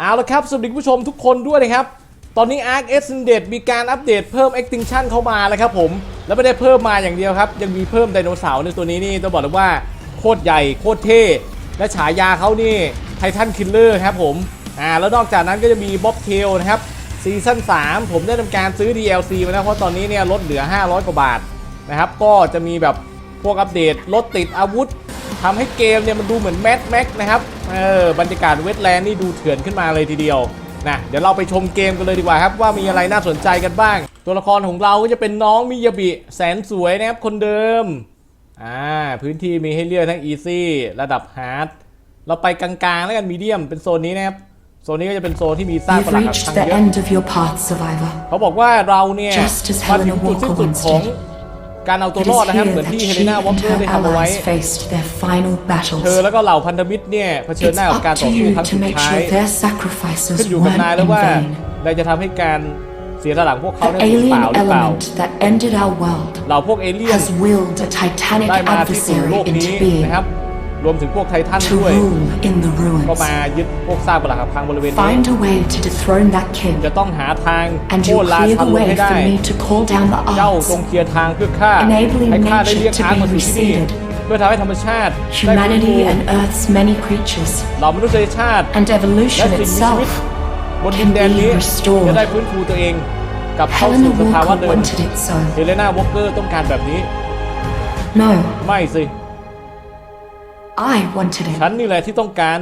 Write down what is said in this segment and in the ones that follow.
เอาละครับสวัสดีผู้ชมทุกคนด้วยนะครับ ตอนนี้ Arc e x t e n d e d มีการอัปเดตเพิ่ม Extinction เข้ามาแล้วครับผม แล้วไม่ได้เพิ่มมาอย่างเดียวครับ ยังมีเพิ่มไดโนเสาร์ในตัวนี้นี่ต้องบอกเลยว่าโคตรใหญ่โคตรเท่ และฉายาเขานี่ไททันคิลเลอร์ครับผมอ่าแล้วนอกจากนั้นก็จะมีบ๊อบเทลนะครับซีซั่น3 ผมได้ทำการซื้อ DLC มาแล้วเพราะตอนนี้เนี่ยลดเหลือ 500 กว่าบาทนะครับก็จะมีแบบพวกอัปเดตรถติดอาวุธ ทำให้เกมเนี่ยมันดูเหมือนแม d แม็กนะครับเออบรรยากาศเวทแลนด์นี่ดูเถื่อนขึ้นมาเลยทีเดียวนะเดี๋ยวเราไปชมเกมกันเลยดีกว่าครับว่ามีอะไรน่าสนใจกันบ้าง ตัวละครของเราก็จะเป็นน้องมิยาบิ แสนสวยนะครับคนเดิมอ่าพื้นที่มีให้เลือกทั้ง Easy ระดับ Hard เราไปกลางๆแล้วกันมีเดียมเป็นโซนนี้นะครับโซนนี้ก็จะเป็นโซนที่มีซาก You've ปรักหัก reached พัง the เยอะ end of your path, survivor. เขาบอกว่าเราเนี่ย Just as มาถึง Helena จุดสิ้น Walker สุด once ของ did. การเอาตัว It รอด is นะครับ here เหมือน that ที่เฮ she เลนาวอล and เกอร์ her ได้ทำเอาไว้ allies faced their final เธอ battles. แล้วก็เหล่าพันธมิตรเนี่ยเผชิญ It's หน้ากับการ up ต่อ to สู้ you ครั้ง to สุด make ท้าย sure their ขึ้น sacrifices อยู่กับ weren't นายแล้ว in ว่า vain. นายจะทำให้การเสียสละของพวกเขา The เนี่ยสูญเป alien ล่าหรือเปล่า element that ended our world เหล่าพวกเอเลี่ยน has willed a titanic ได้มาที่สู่โล adversary กนี้ into being นะครับ รวมถึงพวกไททัน to ด้วย rule in the ก็ ruins. มายึดพวกซากปรักหักพังบริเวณนี้ Find a way to dethrone that king, จะต้องหาทาง and โค่ you นรา clear ชัน the ลง way ให้ได้ for me to call down the เจ้า arts. จงเคลียร์ทางเพื่อข้า Enabling ให้ข้าได้ nature เรียก to ทาง be มาสู่ที่นี่ reseeded. เพื่อทำให้ธรรมชาติได้ฟื้นฟู Humanity and Earth's many creatures, เหล่ามนุษยชาติ and และ evolution สิ่งมีชีวิต itself บนดินแดนนี้ can be restored จะได้ฟื้นฟูตัวเองกลับเข้า Helena สู่สภาวะ Walker เดิม wanted it so. เฮเลนา วอลเกอร์ต้องการแบบนี้ No, ไม่สิ I wanted it. ฉันนี่แหละที่ต้องการ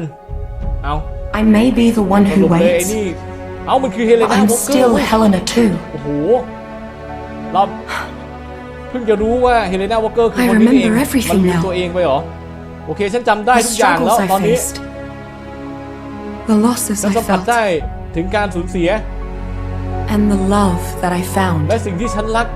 เอา I may be the one ส who รุปเลยไอ้ waits, นี่ เอามันคือเฮเล but นาวอ I'm ลเกอ still ร์ Helena too. โอ้โห เราเพิ่งจะรู้ว่าเฮเลนาวอลเกอร์คือคนนี้เอง I remember everything มันลืม now. ตัวเองไปเหรอ โอเค ฉันจำได้ The ทุกอย่างแล้ว struggles I ตอนนี้ faced, the losses ฉัน I สัมผัส felt, ได้ถึงการสูญเสีย and the love that I found. และสิ่งที่ฉันรัก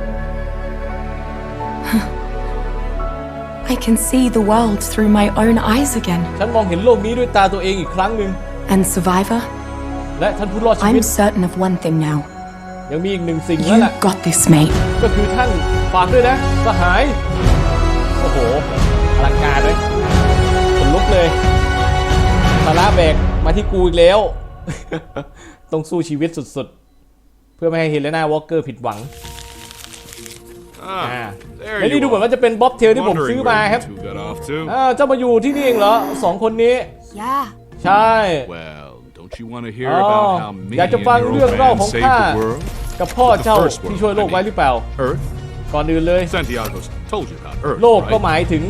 I can see the world through my own eyes again. ฉันมองเห็นโลกนี้ด้วยตาตัวเองอีกครั้งหนึ่ง And survivor, และท่านผู้รอดชีวิ I'm ต certain of one thing now. ยังมีอีกหนึ่งสิ่งแล้ว You ล่ะ got this, mate. ก็คือท่านฝากด้วยนะสหาย โอ้โหอลังการเลยขนลุกเลยสาระแบกมาที่กูอีกแล้ว ต้องสู้ชีวิตสุดๆ เพื่อไม่ให้เฮเลนาวอลเกอร์ผิดหวังอ่า Ah, และ there นี่ you ดูเหมือน are. ว่าจะเป็นบ๊อบเทลที่ผม Wondering ซื้อมา where ครับ you two got off to. อ่าเจ้ามาอยู่ที่นี่เองเหรอสองคนนี้ Yeah. ใช่ Well, don't you want to hear Oh, about how me อยากจะ and ฟัง your เรื่อง old เล่า man ของ saved ข้า the world? กับพ่อ The เจ้า first ที่ world, ช่วยโลก I ไว้ mean. หรือเปล่า Earth? ก่อนอื่นเลย Santiago's told you about Earth, โลกก็ right? หมายถึง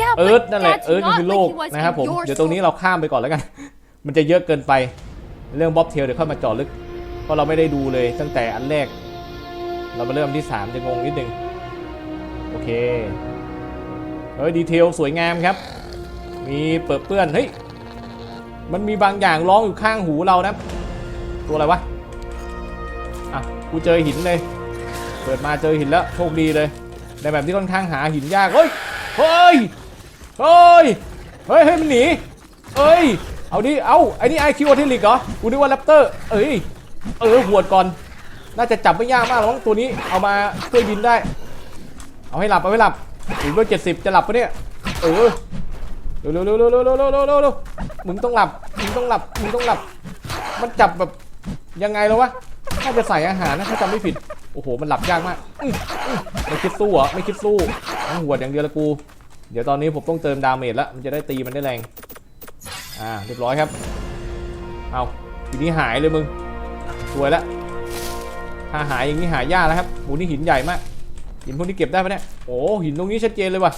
Yeah, เอิร์ธ but นั่นแหละ that's เอิร์ธก็ not คือโลก like he was นะครับผม in your เดี๋ยวตรงนี้เราข้ามไปก่อนแล้วกัน มันจะเยอะเกินไปเรื่องบ๊อบเทลเดี๋ยวค่อยมาเจาะลึกเพราะเราไม่ได้ดูเลยตั้งแต่อันแรก เรามาเริ่มที่ 3 จะงงนิดนึง โอเค เฮ้ย ดีเทลสวยงามครับ มีเปิดเปื้อน เฮ้ย มันมีบางอย่างร้องอยู่ข้างหูเรานะ ตัวอะไรวะ อะ กูเจอหินเลย เปิดมาเจอหินแล้ว โชคดีเลย ในแบบที่ค่อนข้างหาหินยาก เฮ้ย เฮ้ย เฮ้ย เฮ้ย เฮ้ย มันหนี เอ้ย เอาดิ เอาไอ้นี่ไอคิวอทิลิกเหรอ กูนึกว่าแรปเตอร์ เอ้ย เออหวดก่อน น่าจะจับไม่ยากมากหรอกตัวนี้ เอามาช่วยบินได้ เอาให้หลับเอาให้หลับถึงเบอร์เจ็ดสิบจะหลับปะเนี่ยเออเร็วเร็วเร็วเร็วเร็วเร็วเร็วมึงต้องหลับมึงต้องหลับมึงต้องหลับ มันจับแบบยังไงแล้ววะถ้าจะใส่อาหารนะถ้าจำไม่ผิดโอ้โหมันหลับยากมากไม่คิดสู้อะไม่คิดสู้หัวอย่างเดียวละกู เดี๋ยวตอนนี้ผมต้องเติมดาเมจแล้วมันจะได้ตีมันได้แรงอ่าเรียบร้อยครับเอาทีนี้หายเลยมึงสวยละวถ้าหายอย่างนี้หายยากแล้วครับโหนี่หินใหญ่มาก หินพวกนี้เก็บได้ปะเนี่ยโอ้หินตรงนี้ชัดเจนเลยว่ะ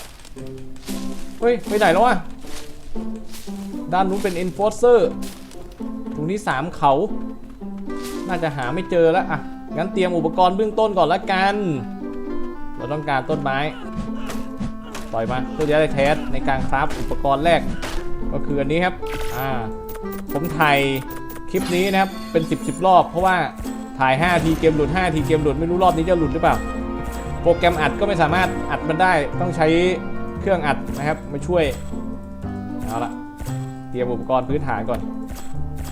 เฮ้ยไปไหนแล้ววะด้านนู้นเป็น enforcer ตรงนี้สามเขา น่าจะหาไม่เจอแล้วอะงั้นเตรียมอุปกรณ์เบื้องต้นก่อนละกัน เราต้องการต้นไม้ปล่อยมาเพื่อจะได้เทสในการคราฟอุปกรณ์แรก ก็คืออันนี้ครับอ่าผมถ่ายคลิปนี้นะครับเป็น 10บสรอบ เพราะว่าถ่าย 5 ทีเกมหลุด 5 ทีเกมหลุดไม่รู้รอบนี้จะหลุดหรือเปล่า โปรแกรมอัดก็ไม่สามารถอัดมันได้ต้องใช้เครื่องอัดนะครับมาช่วย เอาละเตรียมอุปกรณ์พื้นฐานก่อน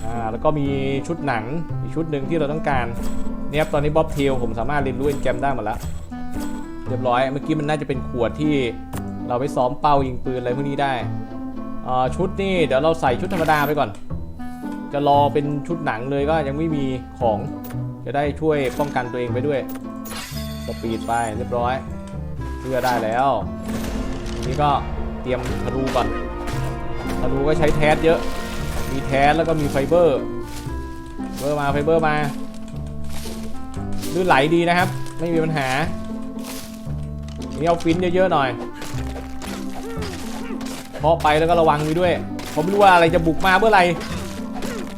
อ่าแล้วก็มีชุดหนังอีกชุดหนึ่งที่เราต้องการเนี่ยครับตอนนี้บ๊อบเทลผมสามารถเรียนรู้เอ็นแกมได้หมดแล้วเรียบร้อยเมื่อกี้มันน่าจะเป็นขวดที่เราไปซ้อมเป้ายิงปืนอะไรพวกนี้ได้อ่าชุดนี่เดี๋ยวเราใส่ชุดธรรมดาไปก่อน จะรอเป็นชุดหนังเลยก็ยังไม่มีของจะได้ช่วยป้องกันตัวเองไปด้วย สปีดไปเรียบร้อยเพื่อได้แล้วนี้ก็เตรียมธนูก่อนธนูก็ใช้แทสเยอะ มีแทสแล้วก็มีไฟเบอร์เบอร์มาไฟเบอร์มาลื่นไหลดีนะครับ ไม่มีปัญหานี่เอาฟินเยอะๆหน่อยเคาะไปแล้วก็ระวังไว้ด้วยผมไม่รู้ว่าอะไรจะบุกมาเมื่อไหร่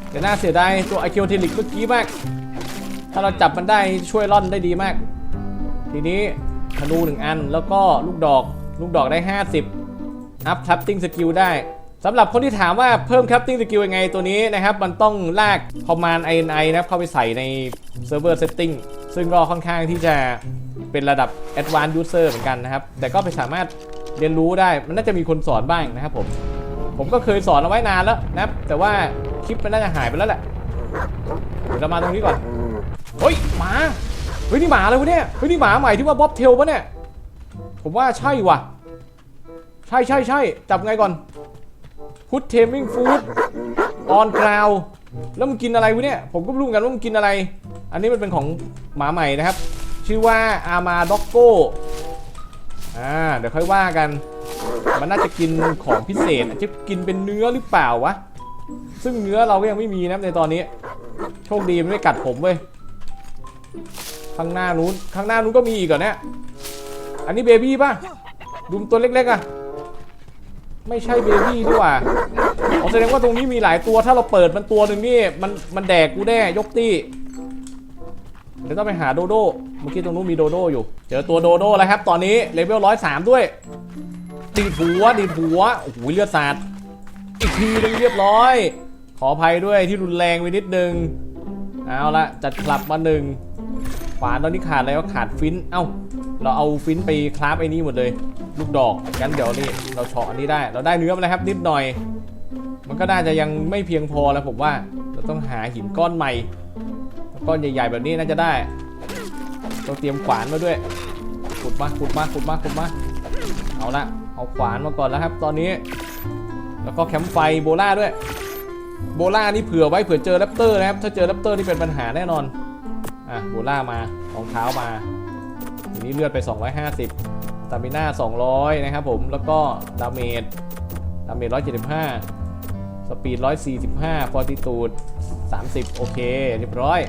แต่น่าเสียดายตัวไอเคียวเทลิกเมื่อกี้มาก ถ้าเราจับมันได้ช่วยล่อนได้ดีมาก ทีนี้ธนูหนึ่งอันแล้วก็ลูกดอก ลูกดอกได้ 50 อัพคัพติ้งสกิลได้สำหรับคนที่ถามว่าเพิ่มคัพติ้งสกิลยังไงตัวนี้นะครับ มันต้องลากคอมมานด์ INI นะครับ เข้าไปใส่ในเซิร์ฟเวอร์เซตติ้งซึ่งก็ค่อนข้างที่จะเป็นระดับ Advanced User เหมือนกันนะครับ แต่ก็ไปสามารถเรียนรู้ได้ มันน่าจะมีคนสอนบ้างนะครับผม ผมก็เคยสอนเอาไว้นานแล้วนะครับ แต่ว่าคลิปมันน่าจะหายไปแล้วแหละเดี๋ยวเรามาตรงนี้ก่อน เฮ้ยหมา เฮ้ยนี่หมาเลยวะเนี่ยเฮ้ยนี่หมาใหม่ที่ว่าบ๊อบเทลปะเนี่ย ผมว่าใช่ว่ะ ใช่ใช่ใช่จับไงก่อนพุทเทมิ่งฟู้ดออนกราวแล้วมันกินอะไรวะเนี่ย ผมก็ไม่รู้กันว่ามันกินอะไร อันนี้มันเป็นของหมาใหม่นะครับ ชื่อว่าอามาด็อกโกอ่าเดี๋ยวค่อยว่ากัน มันน่าจะกินของพิเศษอาจจะกินเป็นเนื้อหรือเปล่าวะ ซึ่งเนื้อเราก็ยังไม่มีนะในตอนนี้ โชคดีมันไม่กัดผมเว้ย ข้างหน้านู้นข้างหน้านู้นก็มีอีกเหรอเนี่ยอันนี้เบบี้ป่ะดูตัวเล็กๆอะไม่ใช่เบบี้ดีกว่าอ๋อแสดงว่าตรงนี้มีหลายตัวถ้าเราเปิดมันตัวหนึ่งนี่มันมันแดกกูแน่ยกตี้เดี๋ยวต้องไปหาโดโดเมื่อกี้ตรงนู้นมีโดโดอยู่ เจอตัวโดโดแล้วครับ ตอนนี้เลเวลร้อยสามด้วย ดีดหัวดีดหัวโอ้โหเลือดสาดอีกทีหนึงเรียบร้อย ขออภัยด้วยที่รุนแรงไปนิดนึง เอาละจัดคลับมาหนึ่งขวานตอนนี้ขาดอะไรว่าขาดฟินเอ้า เราเอาฟินไปคราฟไอ้นี่หมดเลย ลูกดอกงั้นเดี๋ยวนี่เราเฉาะอันนี้ได้ เราได้เนื้อมาแล้วครับนิดหน่อย มันก็น่าจะยังไม่เพียงพอแล้วผมว่า เราต้องหาหินก้อนใหม่ก้อนใหญ่ๆแบบนี้น่าจะได้ต้องเตรียมขวานมาด้วยขุดมาขุดมาขุดมาขุดมาเอาละเอาขวานมาก่อนแล้วครับ ตอนนี้ แล้วก็แคมป์ไฟโบล่าด้วย โบล่านี่เผื่อไว้เผื่อเจอแรปเตอร์นะครับ ถ้าเจอแรปเตอร์นี่เป็นปัญหาแน่นอน อะโบล่ามารองเท้ามาทีนี้เลือดไป 250สตามิน่า200 นะครับผม แล้วก็ดาเมจ ดาเมจ 175 สปีด 145 ฟอร์ติตูด 30 โอเค เรียบร้อย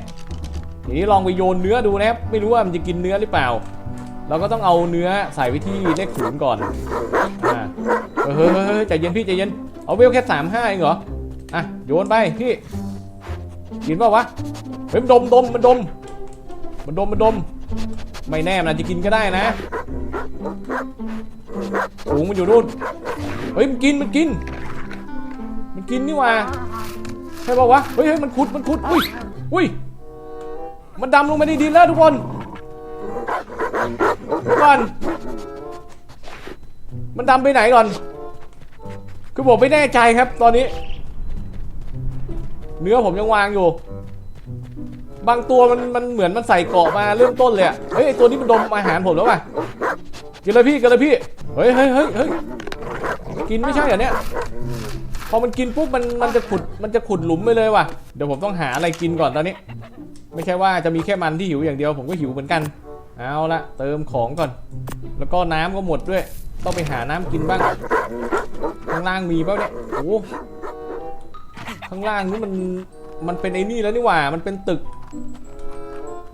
ทีนี้ลองไปโยนเนื้อดูนะครับ ไม่รู้ว่ามันจะกินเนื้อหรือเปล่า เราก็ต้องเอาเนื้อใส่ไว้ที่เลขศูนย์ก่อน อ่า เฮ้ยใจเย็นพี่ใจเย็น เอาเวลแค่สามห้าเองเหรอ อะโยนไปพี่กินเปล่าวะเฮ้ยมันดมดมมันดม มันดมมันดม ไม่แน่มันอาจจะกินก็ได้นะสูงมันอยู่นู่นเฮ้ยมันกินมันกิน มันกินนี่หว่าใช่ป่าวะเฮ้ยเฮ้ยมันขุดมันขุดอุ้ยอุ้ยมันดำลงไปในดินแล้วทุกคนเดี๋ยวก่อนมันดำไปไหนก่อนคือผมไม่แน่ใจครับตอนนี้ เนื้อผมยังวางอยู่ บางตัวมันมันเหมือนมันใส่เกาะมาเริ่มต้นเลยอะเฮ้ยตัวนี้มันดมอาหารผมแล้วป่ะกินเลยพี่กินเลยพี่เฮ้ยเฮ้ยเฮ้ยเฮ้ยกินไม่ใช่เหรอเนี่ยพอมันกินปุ๊บมันมันจะขุดมันจะขุดหลุมไปเลยว่ะเดี๋ยวผมต้องหาอะไรกินก่อนตอนนี้ ไม่ใช่ว่าจะมีแค่มันที่หิวอย่างเดียวผมก็หิวเหมือนกัน เอาละเติมของก่อน แล้วก็น้ำก็หมดด้วย ต้องไปหาน้ำกินบ้างข้างล่างมีเปล่าเนี่ยโอ้ ข้างล่างนี่มันมันเป็นไอ้นี่แล้วนี่หว่า มันเป็นตึก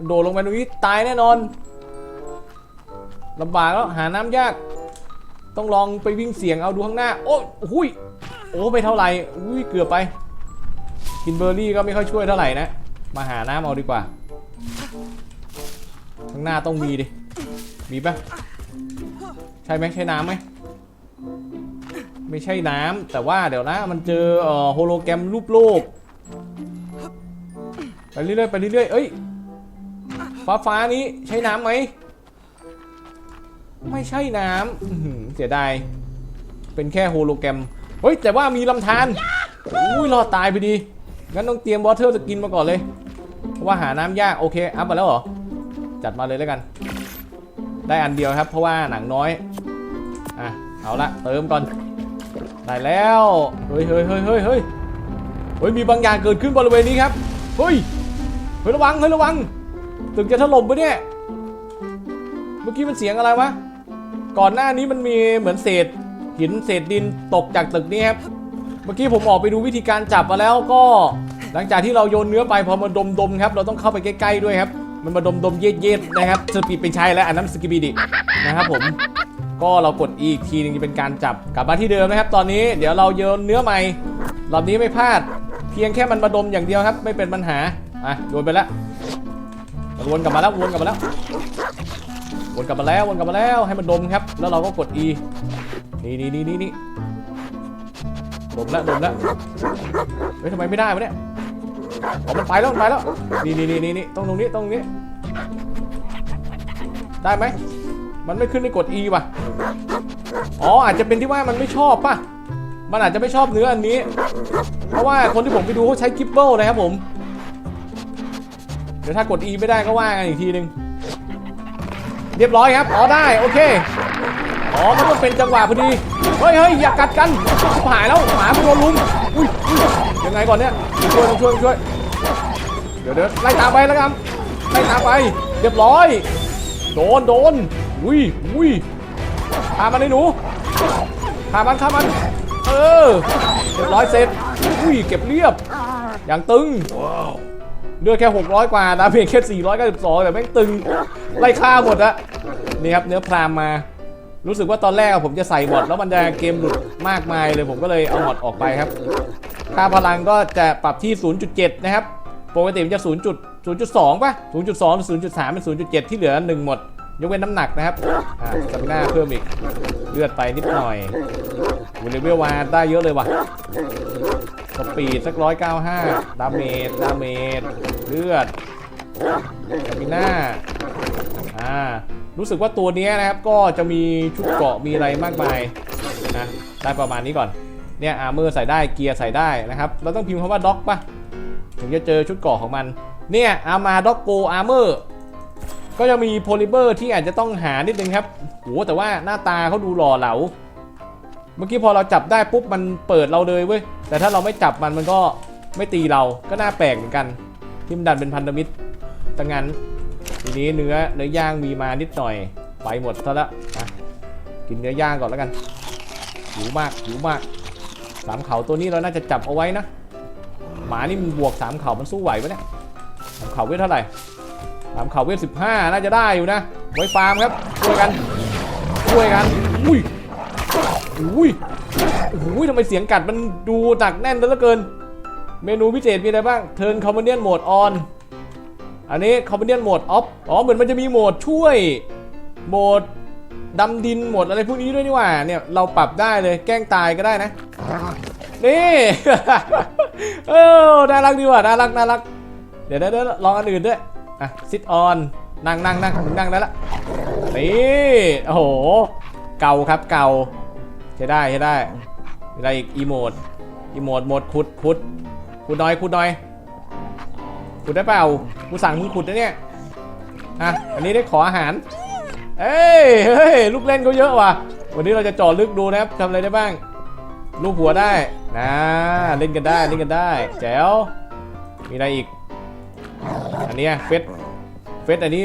โดดลงไปตรงนี้ตายแน่นอนลำบากแล้วหาน้ำยาก ต้องลองไปวิ่งเสียงเอาดูข้างหน้า โอ้ยหุยโอ้ไม่เท่าไหร่อุ้ยเกือบไป กินเบอร์รี่ก็ไม่ค่อยช่วยเท่าไหร่นะ มาหาน้ำเอาดีกว่า ข้างหน้าต้องมีดิ มีปะใช่ไหมใช่น้ำไหม ไม่ใช่น้ำแต่ว่าเดี๋ยวนะมันเจอเอ่อโฮโลแกรมรูปโลกไปเรื่อยๆไปเรื่อยๆเอ้ยฟ้าฟ้านี้ใช่น้ำไหมไม่ใช่น้ำเสียดายเป็นแค่โฮโลแกรมเฮ้ยแต่ว่ามีลำธารอุ้ยรอดตายไปดีงั้นต้องเตรียมวอเตอร์สกินมาก่อนเลยเพราะว่าหาน้ำยากโอเคอัพมาแล้วเหรอจัดมาเลยแล้วกัน ได้อันเดียวครับ เพราะว่าหนังน้อยอะเอาละเติมก่อน ได้แล้ว เฮ้ยเฮ้ยเฮ้ยเฮ้ยเฮ้ยเฮ้ย มีบางอย่างเกิดขึ้นบริเวณนี้ครับ เฮ้ย เฮ้ยระวัง เฮ้ยระวัง ตึกจะถล่มปะเนี่ย เมื่อกี้มันเสียงอะไรวะ ก่อนหน้านี้มันมีเหมือนเศษหินเศษดินตกจากตึกนี้ครับ เมื่อกี้ผมออกไปดูวิธีการจับมาแล้วก็ หลังจากที่เราโยนเนื้อไปพอมาดมดมๆครับ เราต้องเข้าไปใกล้ๆด้วยครับ มันมาดมดมๆเย็ดเย็ดๆนะครับสปีดเป็นชัยแล้วอันนั้นสกิบิดินะครับผม ก็เรากด E อีกทีหนึงจะเป็นการจับกลับมาที่เดิมนะครับ ตอนนี้เดี๋ยวเราโยนเนื้อใหม่รอบนี้ไม่พลาด เพียงแค่มันมาดมอย่างเดียวครับ ไม่เป็นปัญหาอะโยนไปแล้ววนกลับมาแล้ววนกลับมาแล้ววนกลับมาแล้ววนกลับมาแล้วให้มันดมครับ แล้วเราก็กด E นี่นี่นี่นี่นี่ดมแล้วดมแล้วเฮ้ยทำไมไม่ได้วะเนี่ยอ๋อมันไปแล้วมันไปแล้วนี่นี่นี่นี่นี่ต้องตรงนี้ต้องตรงนี้ ได้ไหม มันไม่ขึ้นให้กด E ป่ะ อ๋ออาจจะเป็นที่ว่ามันไม่ชอบป่ะ มันอาจจะไม่ชอบเนื้ออันนี้ เพราะว่าคนที่ผมไปดูเขาใช้กิบเบิลนะครับผม เดี๋ยวถ้ากด E ไม่ได้ก็ว่ากันอีกทีนึง เรียบร้อยครับ อ๋อได้โอเค อ๋อมันก็เป็นจังหวะพอดี เฮ้ยเฮ้ยอย่ากัดกันหายแล้วหมามันโดนลุมอุ้ยยังไงก่อนเนี่ยช่วยต้องช่วยช่วย เดี๋ยวเดี๋ยวไล่ตามไปแล้วกันไล่ตามไป เรียบร้อย โดนโดน อุ้ยอุ้ยพามันเลยหนูพามันข้ามัน เออเรียบร้อยเสร็จอุ้ยเก็บเรียบ อย่างตึงเลือดแค่ 600 กว่าดาเมจแค่492 แต่แม่งตึง ไล่ฆ่าหมดอะนี่ครับเนื้อพรามมา รู้สึกว่าตอนแรกผมจะใส่บอทแล้วมันจะเกมหลุดมากมายเลยผมก็เลยเอาบอทออกไปครับ ค่าพลังก็จะปรับที่ 0.7 นะครับ ปกติมันจะ 0. 0.2ป่ะ0.2หรือ0.3 เป็น 0.7 ที่เหลือ 1 หมด ยกเว้นน้ำหนักนะครับอ่าสมิน่าเพิ่มอีก เลือดไปนิดหน่อยอูเลเวลวาได้เยอะเลยว่ะสปีดสักร้อยเก้าห้าดาเมจดาเมจเลือดสตามิน่าอ่ารู้สึกว่าตัวนี้นะครับก็จะมีชุดเกราะมีอะไรมากมายนะได้ประมาณนี้ก่อนเนี่ยอาร์เมอร์ใส่ได้เกียร์ใส่ได้นะครับ เราต้องพิมพ์คำว่าด็อกปะถึงจะเจอชุดเกราะของมัน เนี่ยอามาด็อกโกอาร์เมอร์ ก็จะมีโพลิเมอร์ที่อาจจะต้องหานิดนึงครับโหแต่ว่าหน้าตาเขาดูหล่อเหลา เมื่อกี้พอเราจับได้ปุ๊บมันเปิดเราเลยเว้ย แต่ถ้าเราไม่จับมันมันก็ไม่ตีเรา ก็น่าแปลกเหมือนกัน ที่มันดันเป็นพันธมิตรตังงั้น ทีนี้เนื้อเนื้อย่างมีมานิดหน่อย ไปหมดซะละกินเนื้อย่างก่อนแล้วกันหิวมากหิวมาก สามเขาตัวนี้เราน่าจะจับเอาไว้นะ หมานี่มันบวกสามเขามันสู้ไหวปะเนี่ยสามเขาเวทเท่าไหร่ สามเขาเวทสิบห้าน่าจะได้อยู่นะ ไว้ฟาร์มครับ ช่วยกัน ช่วยกัน อุ้ย อุ้ยอุ้ยทำไมเสียงกัดมันดูหนักแน่นเหลือเกิน เมนูพิเศษมีอะไรบ้าง เทิร์นคอมเมเนียนโหมดออน อันนี้คอมเมเนียนโหมดออฟ อ๋อ เหมือนมันจะมีโหมดช่วย โหมดดำดินโหมดอะไรพวกนี้ด้วยนี่หว่า เนี่ยเราปรับได้เลย แกล้งตายก็ได้นะ นี่ เออ น่ารักดีว่ะ น่ารัก น่ารัก เดี๋ยวเดี๋ยวลองอันอื่นด้วย อะซิทออนนั่งนั่งนั่งนั่งได้ละนี่โอ้โห เก่าครับเก่าใช้ได้ใช้ได้มีอะไรอีกอีโมดอีโมดโหมดขุดขุดขุดน้อยขุดน้อยขุดได้เปล่ากูสั่งมึงขุดนะเนี่ยอะอันนี้ได้ขออาหาร เอ้ยเฮ้ยลูกเล่นเขาเยอะว่ะ วันนี้เราจะจาะลึกดูนะครับทำอะไรได้บ้างลูกหัวได้นะเล่นกันได้เล่นกันได้แจ๋วมีอะไรอีก อันนี้เฟสเฟสอันนี้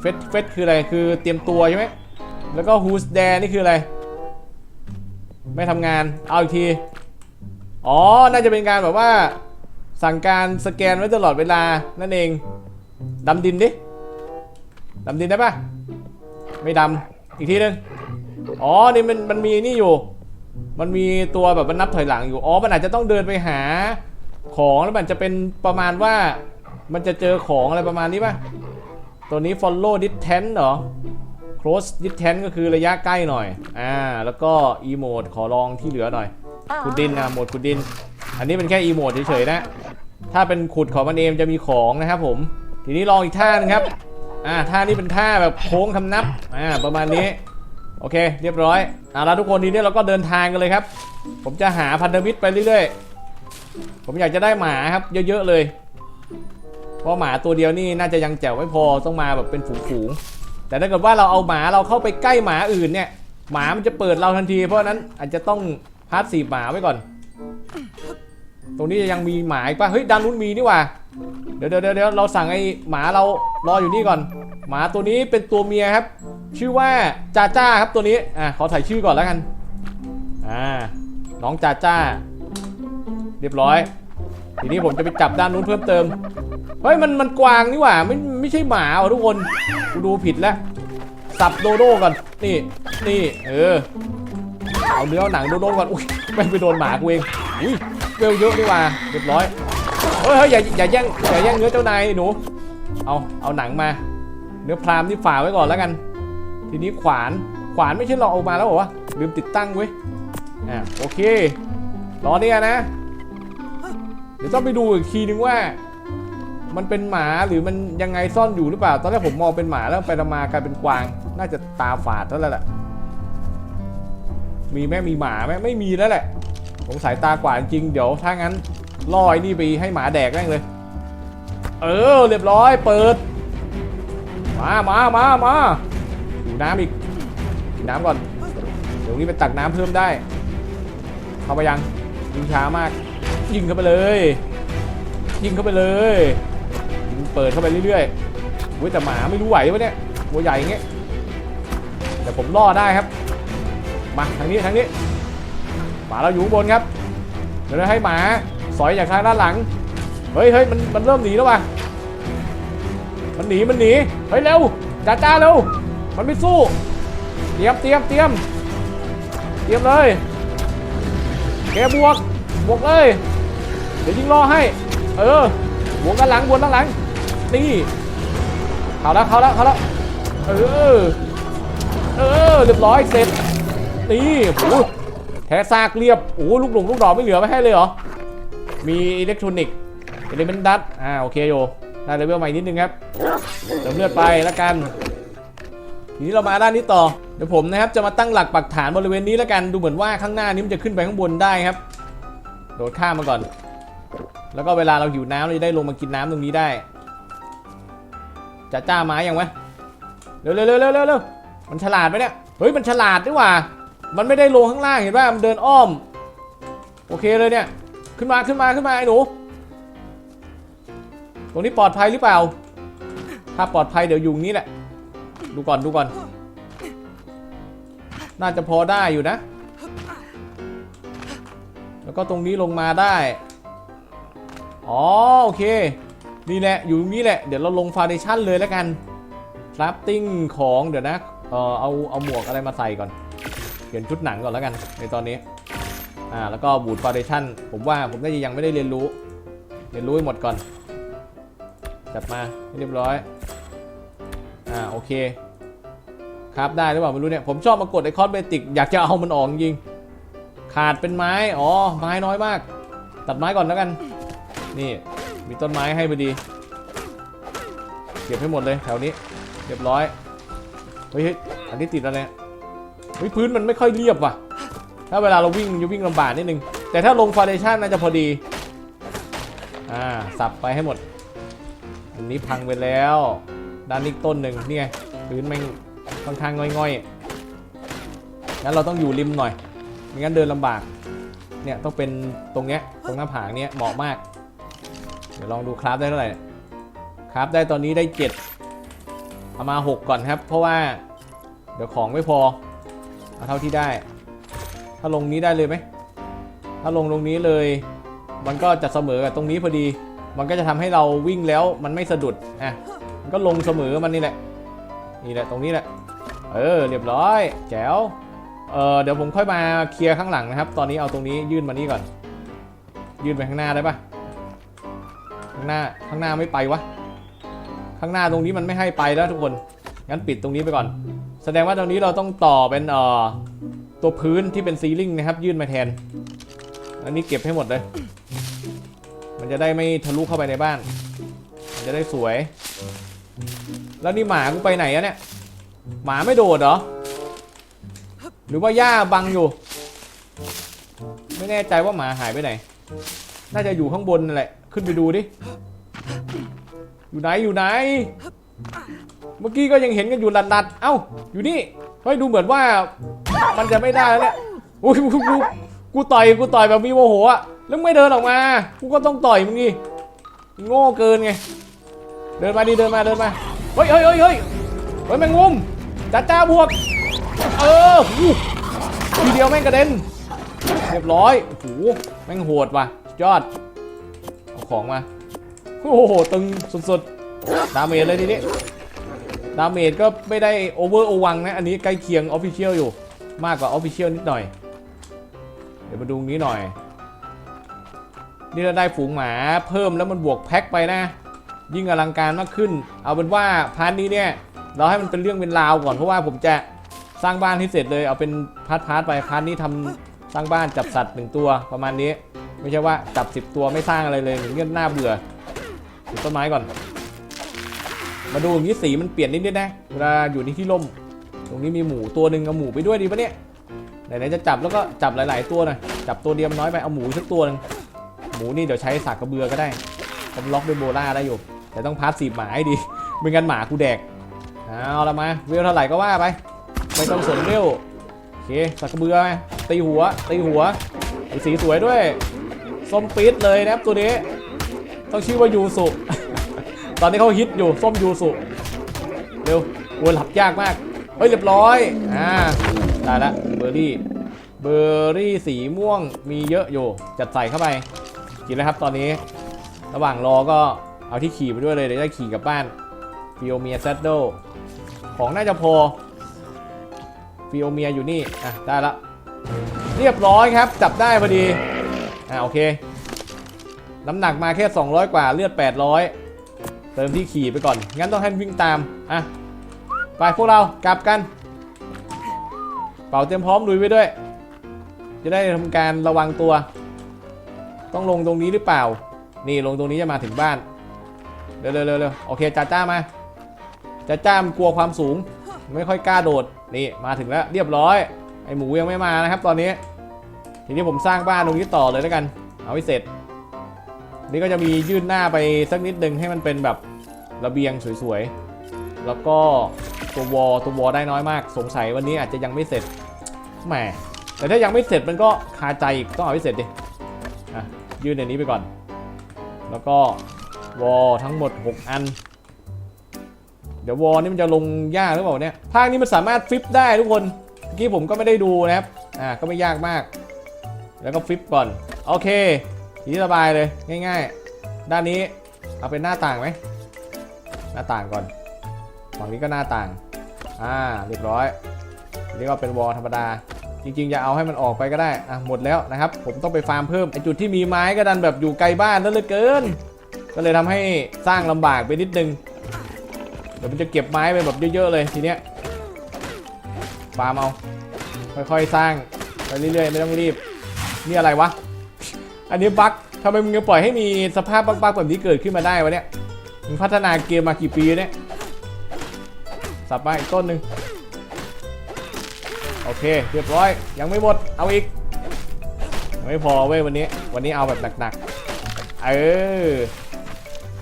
เฟสเฟสคืออะไรคือเตรียมตัวใช่ไหมแล้วก็ who's there นี่คืออะไร ไม่ทำงานเอาอีกที อ๋อ น่าจะเป็นการแบบว่า สั่งการสแกนไว้ตลอดเวลานั่นเองดำดินดิดำดินได้ปะไม่ดำอีกทีนึงอ๋อนี่มันมันมีนี่อยู่ มันมีตัวแบบมันนับถอยหลังอยู่ อ๋อ มันอาจจะต้องเดินไปหาของแล้วมันจะเป็นประมาณว่า มันจะเจอของอะไรประมาณนี้ป่ะ ตัวนี้ follow distance เหรอ close distance ก็คือระยะใกล้หน่อย อ่า แล้วก็ e mode ขอลองที่เหลือหน่อย ขุดดินนะโหมดขุดดิน อันนี้เป็นแค่ e mode เฉยๆนะ ถ้าเป็นขุดของมันเองจะมีของนะครับผม ทีนี้ลองอีกท่านึงครับ อ่า ท่านี้เป็นท่าแบบโค้งคำนับ อ่า ประมาณนี้ โอเค เรียบร้อยเอาละทุกคนทีนี้เราก็เดินทางกันเลยครับ ผมจะหาพันธมิตรไปเรื่อยๆ ผมอยากจะได้หมาครับเยอะๆเลย เพราะหมาตัวเดียวนี่น่าจะยังแจ๋วไม่พอต้องมาแบบเป็นฝูงๆแต่ถ้าเกิดว่าเราเอาหมาเราเข้าไปใกล้หมาอื่นเนี่ย หมามันจะเปิดเราทันที เพราะนั้นอาจจะต้องพาร์ทสีหมาไว้ก่อน ตรงนี้ยังมีหมาอีกปะเฮ้ยด้านนู้นมีนี่ว่าเดี๋ยวเดี๋ยวเดี๋ยวเดี๋ยวเราสั่งไอ้หมาเรารออยู่นี่ก่อน หมาตัวนี้เป็นตัวเมียครับ ชื่อว่าจาจ้าครับตัวนี้อะขอถ่ายชื่อก่อนแล้วกันอ่าน้องจาจ้า เรียบร้อย ทีนี้ผมจะไปจับด้านนู้นเพิ่มเติม เฮ้ยมันมันกวางนี่หว่าไม่ไม่ใช่หมาว่ะทุกคนกูดูผิดแล้วสับโดโด้ก่อนนี่นี่เออเอาเนื้อหนังโดโด้ก่อนอุ้ยแม่ไปโดนหมากูเองอุ้ยเวลเยอะนี่หว่าเรียบร้อยเฮ้ยเฮ้ยอย่าอย่าแย่งอย่าแย่งเนื้อเจ้านายหนูเอาเอาหนังมา เนื้อพรามนี่ฝาไว้ก่อนแล้วกัน ทีนี้ขวานขวานไม่ใช่เราเอามาแล้วเหรอวะลืมติดตั้งไว้ยอะโอเครอเนี่ยนะ ดี๋ยวต้องไปดูอีกทีนึงว่า มันเป็นหมาหรือมันยังไงซ่อนอยู่หรือเปล่า ตอนแรกผมมองเป็นหมาแล้วไปมากลายเป็นกวาง น่าจะตาฝาดแล้วแหละ มีไหมมีหมาไหมไม่มีแล้วแหละสงสัยตากว่าจริงเดี๋ยวถ้างั้นล่อไอ้นี่ไปให้หมาแดกแม่งเลย เออเรียบร้อยเปิด มามามามาอยู่น้ำอีกกินน้ำก่อน เดี๋ยวนี้ไปตักน้ำเพิ่มได้ เข้าไปยังยิงช้ามาก ยิงเข้าไปเลย ยิงเข้าไปเลยยิงเปิดเข้าไปเรื่อยๆอุ้ยแต่หมาไม่รู้ไหวปะเนี่ยตัวใหญ่อย่างเงี้ยแต่ผมล่อได้ครับ มาทางนี้ทางนี้หมาเราอยู่บนครับเดี๋ยวให้หมาสอยจากทางด้านหลังเฮ้ยเฮ้ยมันมันเริ่มหนีแล้วว่ะมันหนีมันหนีเฮ้ยเร็วจ้าจ้าเร็วมันไม่สู้เตรียมเตรียมเตรียมเตรียมเลยแกบวกบวกเลย เดี๋ยวยิงรอให้ เออบวกด้านหลังบวกด้านหลัง นี่เข้าแล้วเข้าแล้วเข้าแล้ว เออ เออ เรียบร้อยเสร็จ นี่โอ้โหแท้ซากเรียบ โอ้ลูกหลงลูกดอกไม่เหลือไม่ให้เลยเหรอ มีอิเล็กทรอนิกส์เอลิเมนต์ดัตอ่า โอเคโยได้เลเวลใหม่นิดนึงครับเติมเลือดไปแล้วกัน ทีนี้เรามาด้านนี้ต่อ เดี๋ยวผมนะครับจะมาตั้งหลักปักฐานบริเวณนี้แล้วกัน ดูเหมือนว่าข้างหน้านี้มันจะขึ้นไปข้างบนได้ครับ โดดข้ามมาก่อน แล้วก็เวลาเราหิวน้ำเราจะได้ลงมากินน้ำตรงนี้ได้จะจ้าไม้ยังวะเร็วเร็วเร็วเร็วเร็วเร็วมันฉลาดไหมเนี่ย เฮ้ยมันฉลาดด้วยว่ะมันไม่ได้ลงข้างล่างเห็นป่ะมันเดินอ้อม โอเคเลยเนี่ย ขึ้นมาขึ้นมาขึ้นมาไอ้หนู ตรงนี้ปลอดภัยหรือเปล่า ถ้าปลอดภัยเดี๋ยวอยู่อย่างนี้แหละ ดูก่อนดูก่อน น่าจะพอได้อยู่นะ แล้วก็ตรงนี้ลงมาได้ อ๋อโอเค นี่แหละอยู่ตรงนี้แหละ เดี๋ยวเราลงฟาวเดชั่นเลยแล้วกันคราฟติ้งของเดี๋ยวนะ เออเอาเอาหมวกอะไรมาใส่ก่อน เปลี่ยนชุดหนังก่อนแล้วกันในตอนนี้ อ่าแล้วก็บูทฟาวเดชั่นผมว่าผมน่าจะยังไม่ได้เรียนรู้ เรียนรู้ให้หมดก่อน จัดมาเรียบร้อย อ่าโอเคครับได้หรือเปล่าไม่รู้เนี่ยผมชอบมากดไอคอนเบติกอยากจะเอามันออกจริงขาดเป็นไม้ อ๋อ ไม้น้อยมาก ตัดไม้ก่อนแล้วกัน นี่ มีต้นไม้ให้พอดี เก็บให้หมดเลยแถวนี้ เรียบร้อย เฮ้ยอันนี้ติดอะไรเนี่ยเฮ้ยพื้นมันไม่ค่อยเรียบว่ะ ถ้าเวลาเราวิ่งจะวิ่งลำบากนิดนึง แต่ถ้าลงฟาเดชั่นน่าจะพอดี อ่า สับไปให้หมด อันนี้พังไปแล้ว ด้านนี้อีกต้นหนึ่งนี่ไงพื้นแม่งค่อนข้างง่อยๆ งั้นเราต้องอยู่ริมหน่อยไม่งั้นเดินลำบาก เนี่ยต้องเป็นตรงเนี้ยตรงหน้าผาเนี้ยเหมาะมาก เดี๋ยวลองดูคราฟได้เท่าไหร่คราฟได้ตอนนี้ได้เจ็ดเอามาหกก่อนครับ เพราะว่าเดี๋ยวของไม่พอเอาเท่าที่ได้ ถ้าลงนี้ได้เลยไหมถ้าลงตรงนี้เลย มันก็จะเสมอกับตรงนี้พอดี มันก็จะทำให้เราวิ่งแล้วมันไม่สะดุดอะมันก็ลงเสมอมันนี่แหละนี่แหละตรงนี้แหละเออเรียบร้อย แจ๋วเออเดี๋ยวผมค่อยมาเคลียร์ข้างหลังนะครับ ตอนนี้เอาตรงนี้ยื่นมานี่ก่อน ยื่นไปข้างหน้าได้ปะ ข้างหน้าข้างหน้าไม่ไปวะข้างหน้าตรงนี้มันไม่ให้ไปแล้วทุกคนงั้นปิดตรงนี้ไปก่อน แสดงว่าตรงนี้เราต้องต่อเป็นเอ่อตัวพื้นที่เป็นซีลิ่งนะครับ ยื่นมาแทน อันนี้เก็บให้หมดเลย มันจะได้ไม่ทะลุเข้าไปในบ้าน มันจะได้สวย แล้วนี่หมากูไปไหนอะเนี่ยหมาไม่โดดเหรอหรือว่าหญ้าบังอยู่ ไม่แน่ใจว่าหมาหายไปไหน น่าจะอยู่ข้างบนนั่นแหละ ขึ้นไปดูดิ อยู่ไหนอยู่ไหน เมื่อกี้ก็ยังเห็นกันอยู่ลัดๆ เอ้า อยู่นี่ เฮ้ยดูเหมือนว่า มันจะไม่ได้แล้วเนี่ยอุ้ยกูกูกูต่อยกูต่อยแบบมีโมโหอะแล้วไม่เดินออกมา กูก็ต้องต่อยมึงดิโง่เกินไง เดินมาดิเดินมาเดินมา เฮ้ยเฮ้ยเฮ้ยเฮ้ยเฮ้ยแมงมุมจ้าจ้าบวก เออทีเดียวแม่งกระเด็น เรียบร้อยโอ้โหแม่งโหดว่ะ ยอด ของมา โอ้โห ตึงสุดๆ ดาเมจเลยทีนี้ ดาเมจก็ไม่ได้โอเวอร์โอวังนะ อันนี้ใกล้เคียงออฟฟิเชียลอยู่ มากกว่าออฟฟิเชียลนิดหน่อย เดี๋ยวมาดูนี้หน่อย นี่เราได้ฝูงหมาเพิ่มแล้วมันบวกแพ็คไปนะ ยิ่งอลังการมากขึ้น เอาเป็นว่าพาร์ทนี้เนี่ย เราให้มันเป็นเรื่องเป็นราวก่อนเพราะว่าผมจะสร้างบ้านที่เสร็จเลยเอาเป็นพาร์ทพาร์ทไปพาร์ทนี้ทำสร้างบ้านจับสัตว์หนึ่งตัวประมาณนี้ ไม่ใช่ว่าจับ 10 ตัวไม่สร้างอะไรเลยอย่างเงี้ยน่าเบื่อปลูต้นไม้ก่อน มาดูอย่างนี้สีมันเปลี่ยนนิดๆนะเวลาอยู่ในที่ร่ม ตรงนี้มีหมูตัวหนึ่งเอาหมูไปด้วยดีปะเนี่ยไหนๆจะจับแล้วก็จับหลาย ๆ ตัวหน่อยจับตัวเดียวมันน้อยไปเอาหมูสักตัวหนึงหมูนี่เดี๋ยวใช้สากกระเบือก็ได้ผมล็อกด้วยโบล่าได้อยู่ แต่ต้องพาสซีฟหมาให้ดีไม่งั้นหมากูแดกเอาละมาเวลเท่าไหร่ก็ว่าไปไม่ต้องสนเวโอเคสักกระเบือไหมตีหัวตีหัวสีสวยด้วย ส้มปี๊ดเลยนะครับตัวนี้ ต้องชื่อว่ายูสุ ตอนนี้เขาฮิตอยู่ส้มยูสุ เร็วโอ้ยหลับยากมาก เฮ้ยเรียบร้อย อ่าได้ละเบอร์รี่ เบอร์รี่สีม่วงมีเยอะอยู่ จัดใส่เข้าไป กินแล้วครับตอนนี้ ระหว่างรอก็เอาที่ขี่ไปด้วยเลยเดี๋ยวจะขี่กลับบ้านฟิโอเมียแซดโดของน่าจะพอฟิโอเมียอยู่นี่ อะ ได้ละ เรียบร้อยครับ จับได้พอดี อะโอเค น้ำหนักมาแค่ 200 กว่าเลือด 800 เติมที่ขี่ไปก่อน งั้นต้องให้วิ่งตาม อะ ไปพวกเรากลับกัน เป่าเตรียมพร้อมลุยไปด้วย จะได้ทำการระวังตัว ต้องลงตรงนี้หรือเปล่า นี่ลงตรงนี้จะมาถึงบ้าน เร็วเร็วเร็วโอเคจ้าจ้ามาจ้าจ้ามกลัวความสูง ไม่ค่อยกล้าโดด นี่มาถึงแล้วเรียบร้อย ไอหมูยังไม่มานะครับตอนนี้ ทีนี้ผมสร้างบ้านตรงนี้ต่อเลยแล้วกัน เอาให้เสร็จ นี่ก็จะมียื่นหน้าไปสักนิดนึงให้มันเป็นแบบระเบียงสวยๆ แล้วก็ตัววอลตัววอลได้น้อยมาก สงสัยวันนี้อาจจะยังไม่เสร็จ แหม แต่ถ้ายังไม่เสร็จมันก็คาใจอีกต้องเอาให้เสร็จดิอะยื่นในนี้ไปก่อน แล้วก็วอลทั้งหมด 6 อัน เดี๋ยววอลนี่มันจะลงยากหรือเปล่าเนี่ย ภาคนี้มันสามารถฟลิปได้ทุกคน เมื่อกี้ผมก็ไม่ได้ดูนะครับ อ่า ก็ไม่ยากมาก แล้วก็ฟลิปก่อน โอเคทีนี้สบายเลยง่าย ๆ ด้านนี้เอาเป็นหน้าต่างไหมหน้าต่างก่อนฝั่งนี้ก็หน้าต่าง อ่าเรียบร้อยอันนี้ก็เป็นวอลธรรมดา จริงๆจะเอาให้มันออกไปก็ได้ อะหมดแล้วนะครับ ผมต้องไปฟาร์มเพิ่มไอจุดที่มีไม้ก็ดันแบบอยู่ไกลบ้านนั่นเลยเกิน ก็เลยทำให้สร้างลำบากไปนิดนึง เดี๋ยวมันจะเก็บไม้ไปแบบเยอะๆเลยทีเนี้ย ฟาร์มเอา ค่อยๆสร้างไปเรื่อยๆไม่ต้องรีบ นี่อะไรวะ อันนี้บั๊กทำไมมึงยังปล่อยให้มีสภาพบั๊กๆแบบนี้เกิดขึ้นมาได้วะเนี่ย มึงพัฒนาเกมมากี่ปีเนี่ย สับมาอีกต้นหนึ่งโอเค เรียบร้อย ยังไม่หมด เอาอีกยังไม่พอเว้ยวันนี้ วันนี้เอาแบบหนักๆ เออ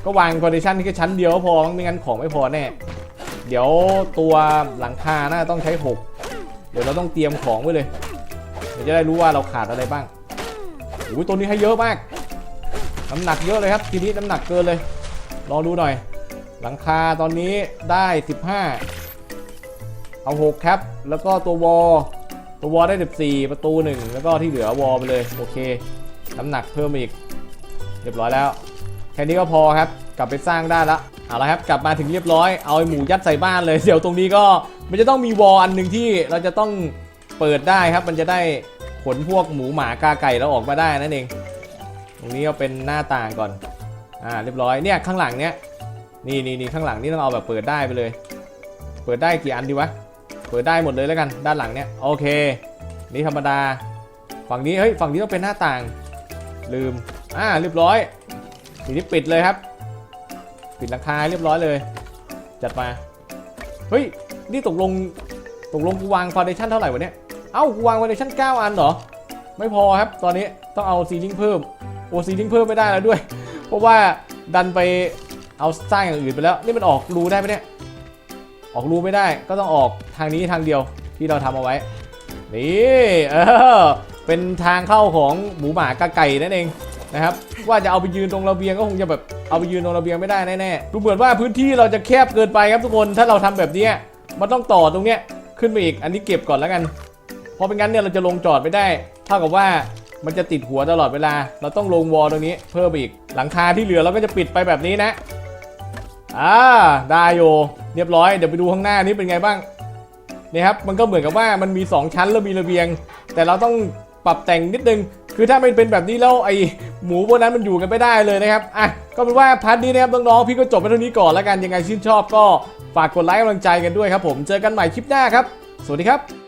ก็วางคอนดิชันที่แค่ชั้นเดียวพอมิงไม่งั้นของไม่พอแน่ เดี๋ยวตัวหลังคาน่าต้องใช้ 6 เดี๋ยวเราต้องเตรียมของไว้เลย ดี๋ยวจะได้รู้ว่าเราขาดอะไรบ้างโอ้ยตัวนี้ให้เยอะมาก น้ำหนักเยอะเลยครับทีนี้น้ำหนักเกินเลย ลองดูหน่อย หลังคาตอนนี้ได้ 15 เอา 6 ครับ แล้วก็ตัววอลตัววอลได้ 14 ประตู 1 แล้วก็ที่เหลือวอลไปเลย โอเค น้ำหนักเพิ่มอีก เรียบร้อยแล้ว แค่นี้ก็พอครับ กลับไปสร้างได้ละเอาละครับ กลับมาถึงเรียบร้อย เอาไอหมูยัดใส่บ้านเลย เดี๋ยวตรงนี้ก็ มันจะต้องมีวอลอันหนึ่งที่เราจะต้องเปิดได้ครับ มันจะได้ ขนพวกหมูหมากาไก่เราออกมาได้นั่นเอง ตรงนี้ก็เป็นหน้าต่างก่อน อ่าเรียบร้อยเนี่ยข้างหลังเนี้ยนี่นี่นี่ข้างหลังนี่ต้องเอาแบบเปิดได้ไปเลย เปิดได้กี่อันดีวะ เปิดได้หมดเลยแล้วกันด้านหลังเนี้ยโอเค นี่ธรรมดา ฝั่งนี้เฮ้ยฝั่งนี้ต้องเป็นหน้าต่าง ลืมอ่าเรียบร้อยทีนี้ปิดเลยครับ ปิดราคาเรียบร้อยเลย จัดมาเฮ้ยนี่ตกลงตกลงกูวางฟาวเดชั่นเท่าไหร่วะเนี่ย เอ้ากูวางฟาวเดชั่น9อันเหรอ ไม่พอครับ ตอนนี้ต้องเอาซีลิงเพิ่ม โอ้ซีลิงเพิ่มไม่ได้แล้วด้วย เพราะว่าดันไปเอาสร้างอย่างอื่นไปแล้ว นี่มันออกรูได้ไหมเนี่ย ออกรูไม่ได้ก็ต้องออกทางนี้ทางเดียวที่เราทำเอาไว้ นี่เออเป็นทางเข้าของหมูหมากาไก่นั่นเองนะครับว่าจะเอาไปยืนตรงระเบียงก็คงจะแบบเอาไปยืนตรงระเบียงไม่ได้แน่ๆดูเหมือนว่าพื้นที่เราจะแคบเกินไปครับทุกคนถ้าเราทำแบบนี้มันต้องต่อตรงเนี้ยขึ้นไปอีกอันนี้เก็บก่อนแล้วกัน ราะเป็นงั้นเนี่ยเราจะลงจอดไม่ได้ เท่ากับว่ามันจะติดหัวตลอดเวลา เราต้องลงวอลตรงนี้เพิ่มอีก หลังคาที่เหลือเราก็จะปิดไปแบบนี้นะ อ่า ได้โยเรียบร้อย เดี๋ยวไปดูข้างหน้านี้เป็นไงบ้างนี่ครับ มันก็เหมือนกับว่ามันมี 2 ชั้นแล้วมีระเบียง แต่เราต้องปรับแต่งนิดนึง คือถ้ามันเป็นแบบนี้แล้วไอหมูพวกนั้นมันอยู่กันไม่ได้เลยนะครับ อะ ก็เป็นว่าพาร์ทนี้นะครับน้องๆ พี่ก็จบไปเท่านี้ก่อนแล้วกัน ยังไงชื่นชอบก็ฝากกดไลค์กำลังใจกันด้วยครับผม เจอกันใหม่คลิปหน้าครับ สวัสดีครับ